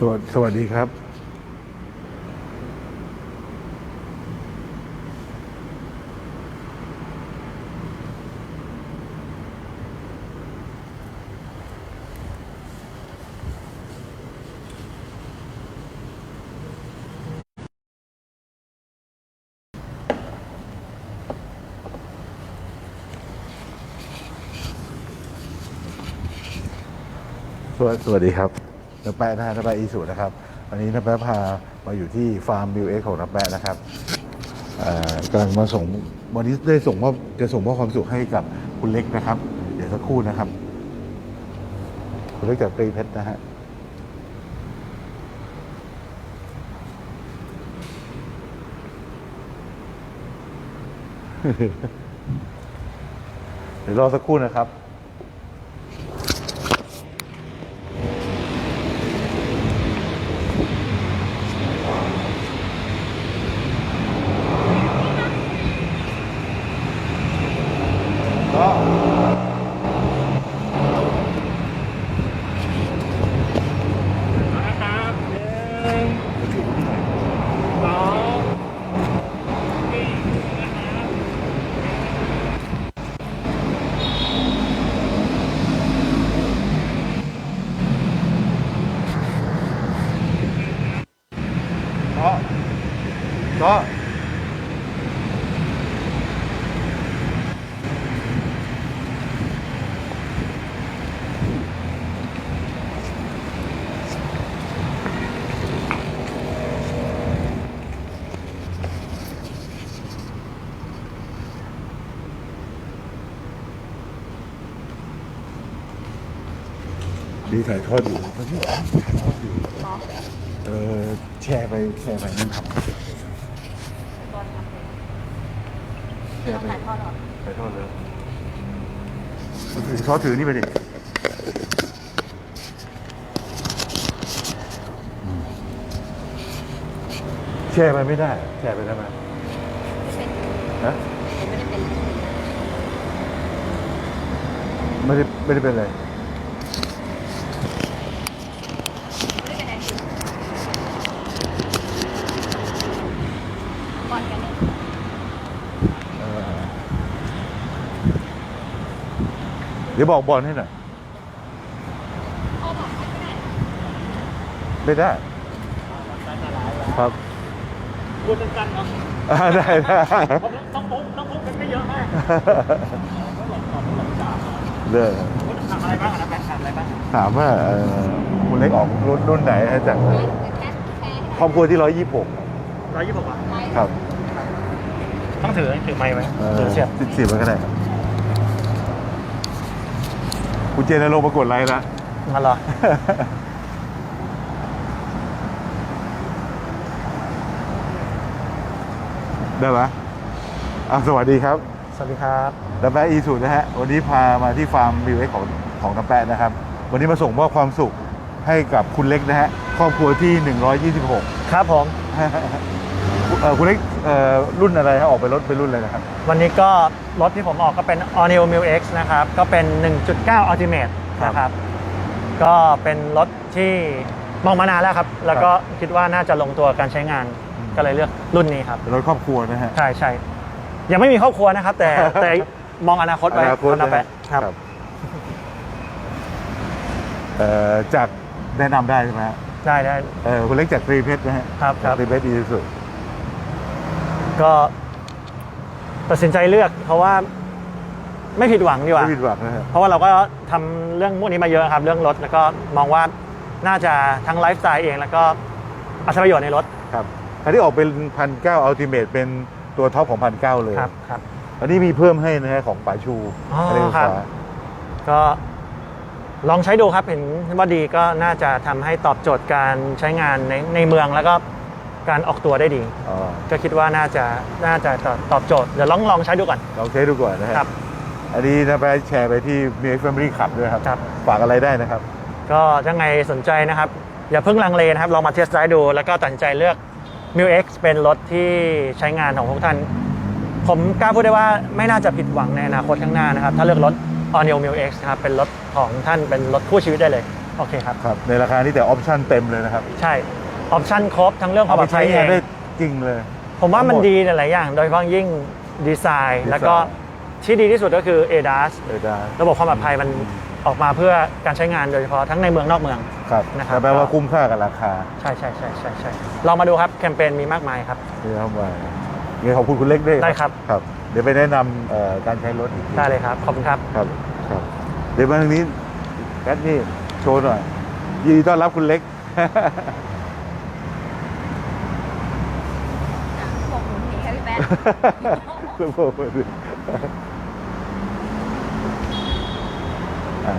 สวัสสวัสดีครับ สวัสสวัสดีครับ น้าแปะนะฮะน้าแปะอีสุนะครับวันนี้น้าแปะพามาอยู่ที่ฟาร์มบิวเอ็กของน้าแปะนะครับกำลังมาส่งวันนี้ได้ส่งมอบจะส่งมอบความสุขให้กับคุณเล็กนะครับ เดี๋ยวสักครู่นะครับ คุณเล็กจากตรีเพชรนะฮะเดี๋ยวรอสักครู่นะครับ ก็ นะครับหนึ่งสองสี่นะครับ ก็ก็ ดีถ่ายทอดอยู่ตอนนี้ถ่ายทอดอยู่เออแชร์ไปแชร์ไปนั่นครับตอนทำเป็นแชร์ไปถ่ายทอดเหรอถ่ายทอดเลยถือทอดถือนี่ไปดิอืมแชร์ไปไม่ได้ แชร์ไปได้ไหมเป็นฮะไม่ได้เป็นไม่ได้ไม่ได้เป็นไรไม่ได้เป็นแอคทีฟก่อนกันเนี่ย เออเดี๋ยวบอกบอลให้หน่อยพ่อบอกไม่ได้ไม่ได้ครับพูดสั้นๆเนาะอ่าได้ได้เพราะต้องปุ๊บต้องปุ๊บกันไม่เยอะมากเลิกถามอะไรบ้างนะแบงค์ถามอะไรบ้างถามว่าเอ่อคุณเล็กออกรุ่นรุ่นไหนฮะจากแคสแคสให้ครอบครัวที่ร้อยยี่สิบหกร้อยยี่สิบกว่าไลฟ์ครับ ต้องถือถือไม้ไหมเอถืออเสียบสิบสิบมันก็ได้ครับ คุณเจนลงค์ปรากฏไลน์ละมาเหรอ ได้ไหมอะสวัสดีครับสวัสดีครับน้ำแปะอีสุนะฮะ วันนี้พามาที่ฟาร์มวิวเอ็กของของน้ำแปะนะครับ วันนี้มาส่งมอบความสุขให้กับคุณเล็กนะฮะ ครอบครัวที่ 126 ครับผม เอ่อคุณเล็กเอ่อรุ่นอะไรฮะออกไปรถเป็นรุ่นอะไรนะครับ วันนี้ก็รถที่ผมออกก็เป็น All New m i l X นะครับ ก็เป็น 1.9 Ultimate ครับนะครับ ก็เป็นรถที่มองมานานแล้วครับ แล้วก็คิดว่าน่าจะลงตัวการใช้งาน อืม ก็เลยเลือกรุ่นนี้ครับ เป็นรถครอบครัวนะฮะ ใช่ใช่ยังไม่มีครอบครัวนะครับ แต่ แต่มองอนาคตไว้อนาคตนะแปะนะฮะเอ่อจากแนะนำได้ใช่ไหมฮะได้ได้ เออคุณเล็กจากตรีเพชรนะฮะครับครับตรีเพชรดีที่สุด ก็ตัดสินใจเลือก เพราะว่าไม่ผิดหวังดีกว่า ไม่ผิดหวังนะฮะเพราะว่าเราก็ทำเรื่องพวกนี้มาเยอะครับ เรื่องรถ แล้วก็มองว่าน่าจะทั้งไลฟ์สไตล์เอง แล้วก็อัตประโยชน์ในรถครับคันที่ออกเป็นพันเก้าอัลติเมทเป็นตัวท็อปของพันเก้าเลย ครับครับ อันนี้มีเพิ่มให้นะฮะของป่าชูอ๋อคันเร่งไฟครับ ฟ้าก็ลองใช้ดูครับเห็นว่าดีก็น่าจะทำให้ตอบโจทย์การใช้งานในในเมืองแล้วก็ การออกตัวได้ดี อ๋อก็คิดว่าน่าจะน่าจะตอบตอบโจทย์ เดี๋ยวลองลองใช้ดูก่อน ลองใช้ดูก่อนนะฮะครับ อันนี้นะไปแชร์ไปที่มีแฟมิลี่ขับด้วยครับ ครับ ฝากอะไรได้นะครับ ก็ถ้าไงสนใจนะครับ อย่าเพิ่งลังเลนะครับ ลองมาเทสต์ไดรฟ์ดู แล้วก็ตัดสินใจเลือก m i l X เป็นรถที่ใช้งานของพวกท่าน ผมกล้าพูดได้ว่าไม่น่าจะผิดหวังในอนาคตข้างหน้านะครับ ถ้าเลือกรถ All New m i l X นะครับ เป็นรถของท่านเป็นรถคู่ชีวิตได้เลย โอเคครับ ครับ ในราคานี้แต่ออปชั่นเต็มเลยนะครับ ใช่ ออปชั่นครบทั้งเรื่องความปลอดภัยเาไปใช้งานเอได้งจริงเลย ผมว่ามันทั้งหมดดีหลายๆอย่าง โดยเฉพาะยิ่งดีไซน์ ดีไซน์ แล้วก็ที่ดีที่สุดก็คือ ADAS เออได้ระบบความปลอดภัยมันออกมาเพื่อการใช้งานโดยเฉพาะทั้งในเมืองนอกเมือง ครับนะครับ แต่แปลว่าคุ้มค่ากับราคาใช่ใช่ใช่ใช่ใช่ลองมาดูครับแคมเปญมีมากมายครับ ที่เข้ามางั้นขอบคุณคุณเล็กด้วยได้ครับ ครับ เดี๋ยวไปแนะนำเอ่อการใช้รถอีกทีได้เลยครับ ขอบคุณครับ ครับครับ เดี๋ยวมาทางนี้แคทนี่โชว์หน่อยยินดีต้อนรับคุณเล็กบอกหนูหนีค่ะพี่แป๊ะ อะ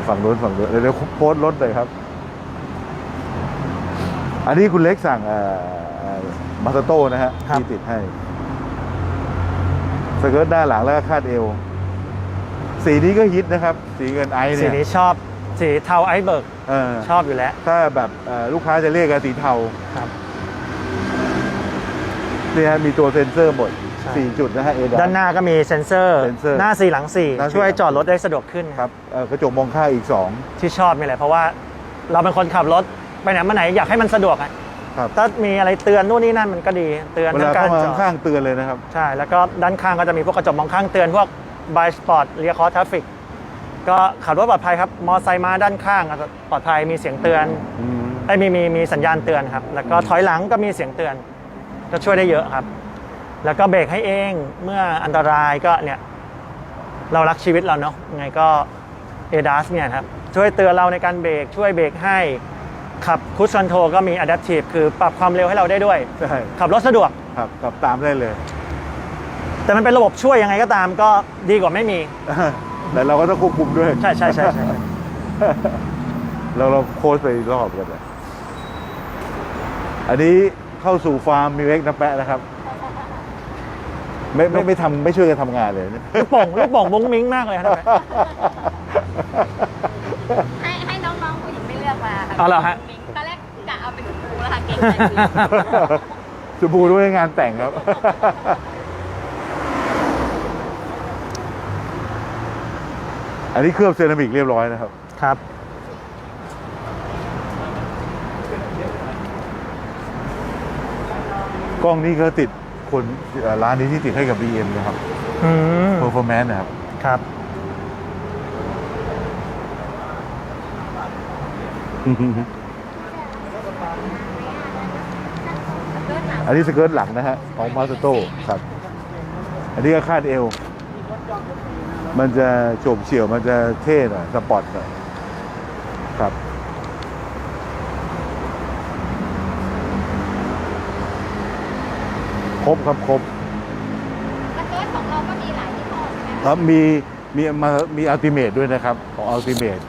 ฝั่งนู้นฝั่งนู้นเดี๋ยวเดี๋ยวโพสต์รถเลยครับ อันนี้คุณเล็กสั่งมาสโต้นะฮะครับที่ติดให้ สเกิร์ตด้านหลังแล้วก็คาดเอว สีนี้ก็ฮิตนะครับ สีเงินไอซ์สีเนี่ยนี้ชอบสีเทาไอซ์เบิร์กเออชอบอยู่แล้ว ถ้าแบบเอ่อลูกค้าจะเรียกกันสีเทาครับเนี่ยฮะมีตัวเซ็นเซอร์หมดใช่ 4 จุดนะฮะเอดด้านหน้าก็มีเซ็นเซอร์ เซ็นเซอร์หน้าสี่หลังสี่หน้าสี่ช่วยหลัง จอดรถได้สะดวกขึ้นครับเอ่อกระจกมองข้างอีก ที่ชอบนี่แหละเพราะว่าเราเป็นคนขับรถไปไหนมาไหนอยากให้มันสะดวกอะ2 ครับถ้ามีอะไรเตือนนู่นนี่นั่นมันก็ดีเตือนเวทั้ลางการเข้ามาจอดข้างๆเตือนเลยนะครับ ใช่แล้วก็ด้านข้างก็จะมีพวกกระจกมองข้างเตือนพวกบายสปอร์ตเรียคอร์ทราฟิกก็ขับรถปลอดภัยครับมอไซค์มาด้านข้างก็ปลอดภัยมีเสียงเตือนอืมไอ้ยมีมีมีสัญญาณเตือนครับ แล้วก็ถอยหลังก็มีเสียงเตือน จะช่วยได้เยอะครับ แล้วก็เบรกให้เองเมื่ออันตรายก็เนี่ยเรารักชีวิตเราเนาะยังไงก็ ADAS เนี่ยครับช่วยเตือนเราในการเบรกช่วยเบรกให้ขับคุชคอนโทรก็มี Adaptive คือปรับความเร็วให้เราได้ด้วย ใช่ขับรถสะดวก ครับกลับตามได้เลย แต่มันเป็นระบบช่วยยังไงก็ตามก็ดีกว่าไม่มี แต่เราก็ต้องควบคุมด้วยใช่ใช่ใช่ใช่เราเราโค้ชไปอีกรอบกันเลยอันนี้เข้าสู่ฟาร์มมิวเอ็กนะแปะนะครับ ไม่ไม่ไม่ทำไม่ช่วยกันทำงานเลยลูกโป่งลูกโป่งมุ้งมิ้งมากเลยครับให้ให้น้องๆผู้หญิงไม่เลือกมาค่ะเอาเหรอฮะมิงตอนแรกกะเอาเป็นครูแล้วค่ะเก่งใจจริงจะบูด้วยงานแต่งครับ อันนี้เคลือบเซรามิกเรียบร้อยนะครับ ครับ กล้องนี้ก็ติด คนเอ่อร้านนี้ที่ติดให้กับ BM นะครับอืม Performance นะครับ ครับ อันนี้สเกิร์ตหลังนะฮะของมาสโต้ครับ อันนี้ก็คาดเอว มันจะโฉบเฉี่ยวมันจะเท่หน่อยสปอร์ตหน่อยครับ รบครับครบแล้วเกิร์ตของเราก็มีหลายยี่ห้อใช่ไหมครับมีมีมามีอัลติเมทด้วยนะครับ ของอัลติเมท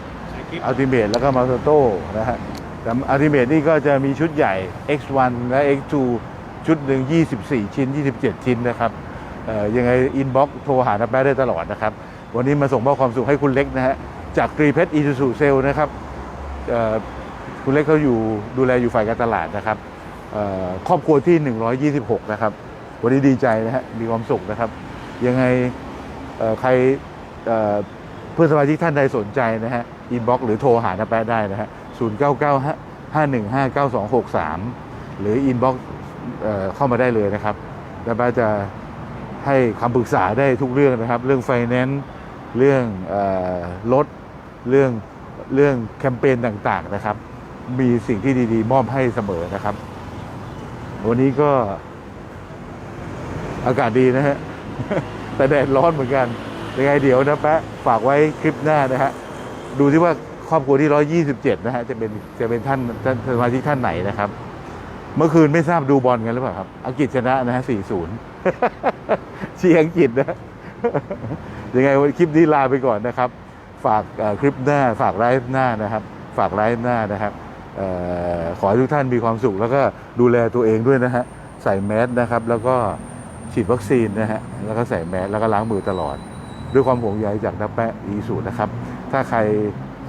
อัลติเมทแล้วก็มาสโต้นะฮะแต่อัลติเมทนี่ก็จะมีชุดใหญ่ X1 และ X2 ชุดหนึ่ง24 ชิ้น 27 ชิ้นนะครับเอ่อยังไงอินบ็อกโทรหาน้าแป๊ะได้ตลอดนะครับ วันนี้มาส่งมอบความสุขให้คุณเล็กนะฮะจากกรีเพชรอีซูซูเซลนะครับเอ่อคุณเล็กเขาอยู่ดูแลอยู่ฝ่ายการตลาดนะครับเอ่อครอบครัวที่ 126 นะครับ วันนี้ดีใจนะฮะมีความสุขนะครับ ยังไงใครเพื่อนสมาชิกท่านใดสนใจนะฮะอินบ็อกหรือโทรหาน้าแป๊ะได้นะฮะ0 9 9 5 1 5 9 2 6 3หรืออินบ็อกเข้ามาได้เลยนะครับน้าแป๊ะจะให้คำปรึกษาได้ทุกเรื่องนะครับ เรื่องไฟแนนซ์เรื่องรถเรื่องเรื่องแคมเปญต่างๆนะครับ มีสิ่งที่ดีๆ มอบให้เสมอนะครับ วันนี้ก็ อากาศดีนะฮะ แต่แดดร้อนเหมือนกัน ยังไงเดี๋ยวนะแปะฝากไว้คลิปหน้านะฮะ ดูที่ว่าครอบครัวที่ 127 นะฮะ จะเป็นจะเป็นท่านท่านสมาชิกท่านไหนนะครับ เมื่อคืนไม่ทราบดูบอลกันหรือเปล่าครับ อังกฤษชนะนะฮะ 4-0 เชียร์อังกฤษนะ ยังไงวันคลิปนี้ลาไปก่อนนะครับ ฝากคลิปหน้า ฝากไลฟ์หน้านะครับ ฝากไลฟ์หน้านะครับออขอให้ทุกท่านมีความสุขแล้วก็ดูแลตัวเองด้วยนะฮะ ใส่แมสนะครับ แล้วก็ ฉีดวัคซีนนะฮะแล้วก็ใส่แมสแล้วก็ล้างมือตลอด ด้วยความห่วงใยจากนักแปะอีสูตนะครับ ถ้าใคร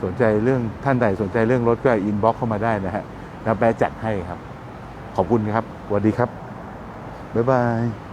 สนใจเรื่องท่านใดสนใจเรื่องรถก็อินบ็อกเข้ามาได้นะฮะนักแปะจัดให้ครับ ขอบคุณครับสวัสดีครับบ๊ายบาย